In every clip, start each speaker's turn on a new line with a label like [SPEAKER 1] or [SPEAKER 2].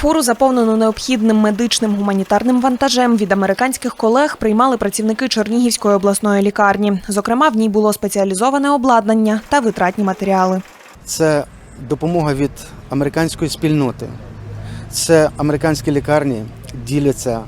[SPEAKER 1] Фуру, заповнену необхідним медичним гуманітарним вантажем від американських колег, приймали працівники Чернігівської обласної лікарні. Зокрема, в ній було спеціалізоване обладнання та витратні матеріали.
[SPEAKER 2] Це допомога від американської спільноти. Це американські лікарні діляться,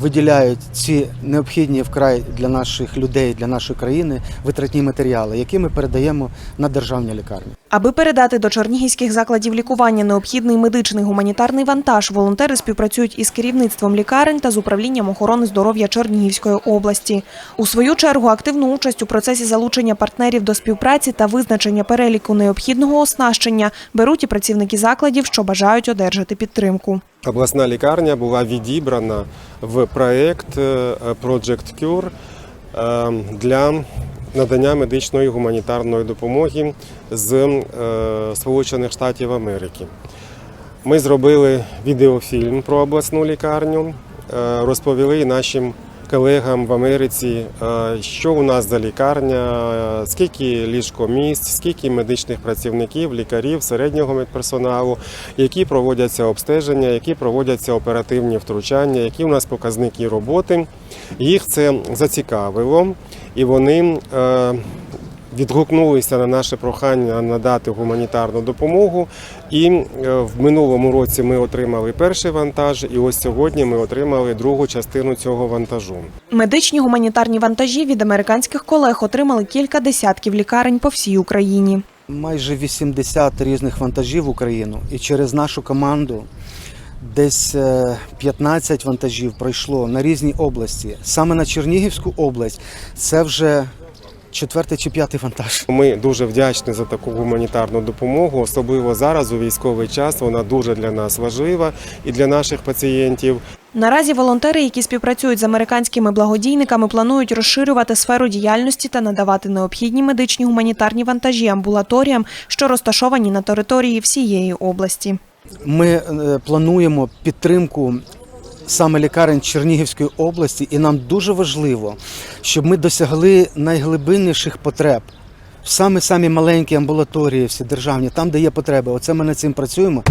[SPEAKER 2] виділяють ці необхідні вкрай для наших людей, для нашої країни витратні матеріали, які ми передаємо на державні лікарні.
[SPEAKER 1] Аби передати до чернігівських закладів лікування необхідний медичний гуманітарний вантаж, волонтери співпрацюють із керівництвом лікарень та з управлінням охорони здоров'я Чернігівської області. У свою чергу активну участь у процесі залучення партнерів до співпраці та визначення переліку необхідного оснащення беруть і працівники закладів, що бажають одержати підтримку.
[SPEAKER 3] Обласна лікарня була відібрана в проєкт е, Project Cure е, для надання медичної гуманітарної допомоги з е, Сполучених Штатів Америки. Ми зробили відеофільм про обласну лікарню, е, розповіли нашим колегам в Америці, е, що у нас за лікарня, скільки ліжкомісць, скільки медичних працівників, лікарів, середнього медперсоналу, які проводяться обстеження, які проводяться оперативні втручання, які у нас показники роботи. Їх це зацікавило, і вони е, відгукнулися на наше прохання надати гуманітарну допомогу. І е, в минулому році ми отримали перший вантаж, і ось сьогодні ми отримали другу частину цього вантажу.
[SPEAKER 1] Медичні гуманітарні вантажі від американських колег отримали кілька десятків лікарень по всій Україні.
[SPEAKER 2] Майже 80 різних вантажів в Україну, і через нашу команду десь е, 15 вантажів пройшло на різні області. Саме на Чернігівську область це вже четвертий чи п'ятий вантаж.
[SPEAKER 3] Ми дуже вдячні за таку гуманітарну допомогу, особливо зараз у військовий час. Вона дуже для нас важлива і для наших пацієнтів.
[SPEAKER 1] Наразі волонтери, які співпрацюють з американськими благодійниками, планують розширювати сферу діяльності та надавати необхідні медичні гуманітарні вантажі амбулаторіям, що розташовані на території всієї області.
[SPEAKER 2] Ми е, плануємо підтримку саме лікарень Чернігівської області, і нам дуже важливо, щоб ми досягли найглибинніших потреб. Саме самі маленькі амбулаторії, всі державні, там, де є потреби. Оце ми над цим працюємо.